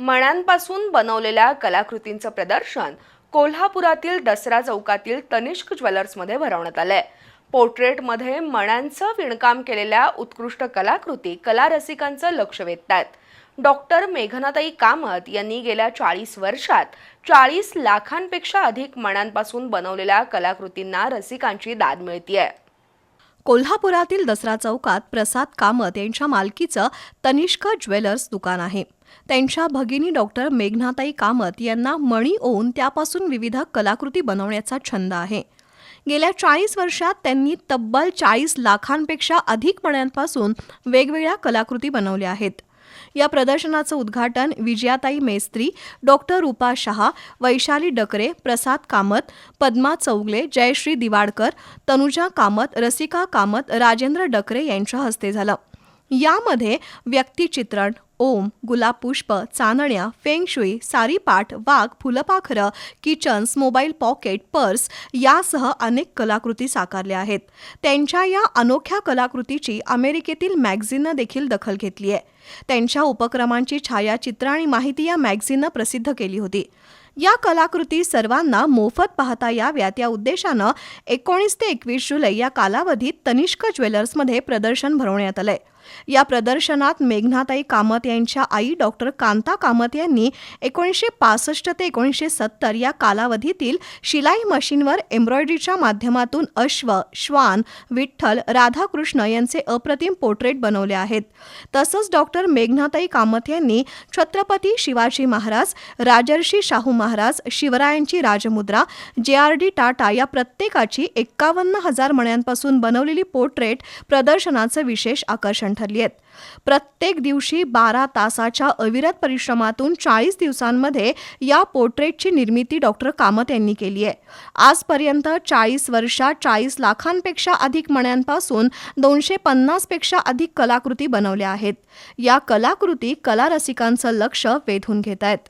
मण्यांपासून बनवलेल्या कलाकृतींचं प्रदर्शन कोल्हापुरातील दसरा चौकातील तनिष्क ज्वेलर्समध्ये भरवण्यात आलंय. पोर्ट्रेटमध्ये मण्यांचं विणकाम केलेल्या उत्कृष्ट कलाकृती कला रसिकांचं लक्ष वेधतायत. डॉक्टर मेघनाताई कामत यांनी गेल्या चाळीस वर्षात चाळीस लाखांपेक्षा अधिक मण्यांपासून बनवलेल्या कलाकृतींना रसिकांची दाद मिळतीये. कोल्हापुरातील दसरा चौकात प्रसाद कामत यांच्या मालकीचं तनिष्क ज्वेलर्स दुकान आहे. त्यांच्या भगिनी डॉक्टर मेघनाताई कामत यांना मणी ओवून त्यापासून विविध कलाकृती बनवण्याचा छंद आहे. गेल्या चाळीस वर्षात त्यांनी तब्बल चाळीस लाखांपेक्षा अधिक मण्यांपासून वेगवेगळ्या कलाकृती बनवल्या आहेत. या प्रदर्शनाचं उद्घाटन विजयाताई मेस्त्री डॉक्टर रूपा शहा वैशाली डकरे प्रसाद कामत पद्मा चौगले जयश्री दिवाडकर तनुजा कामत रसिका कामत राजेंद्र डकरे यांच्या हस्ते झालं. यामध्ये व्यक्तिचित्रण ओम गुलाबपुष्प चांदण्या फेंगशुई सारीपाठ वाघ फुलपाखरं किचन्स मोबाईल पॉकेट पर्स यासह अनेक कलाकृती साकारल्या आहेत. त्यांच्या या अनोख्या कलाकृतीची अमेरिकेतील मॅगझिननं देखील दखल घेतली आहे. त्यांच्या उपक्रमांची छायाचित्र आणि माहिती या मॅगझिननं प्रसिद्ध केली होती. या कलाकृती सर्वांना मोफत पाहता याव्यात या उद्देशानं एकोणीस ते एकवीस जुलै या कालावधीत तनिष्क ज्वेलर्समध्ये प्रदर्शन भरवण्यात आलंय. या प्रदर्शनात मेघनाताई कामत यांच्या आई डॉक्टर कांता कामत यांनी एकोणीसशे पासष्ट ते एकोणीसशे सत्तर या कालावधीतील शिलाई मशीनवर एम्ब्रॉयडरीच्या माध्यमातून अश्व श्वान विठ्ठल राधाकृष्ण यांचे अप्रतिम पोर्ट्रेट बनवले आहेत. तसंच डॉक्टर मेघनाताई कामत यांनी छत्रपती शिवाजी महाराज राजर्षी शाहू महाराज शिवरायांची राजमुद्रा जे आर डी टाटा या प्रत्येकाची एक्कावन्न हजार मण्यांपासून बनवलेली पोर्ट्रेट प्रदर्शनाचं विशेष आकर्षण ठरली आहेत. प्रत्येक दिवशी बारा तासाच्या अविरत परिश्रमातून चाळीस दिवसांमध्ये या पोर्ट्रेटची निर्मिती डॉक्टर कामत यांनी केली आहे. आजपर्यंत चाळीस वर्षात चाळीस लाखांपेक्षा अधिक मण्यांपासून दोनशे पन्नासपेक्षा अधिक कलाकृती बनवल्या आहेत. या कलाकृती कला रसिकांचं लक्ष वेधून घेत आहेत.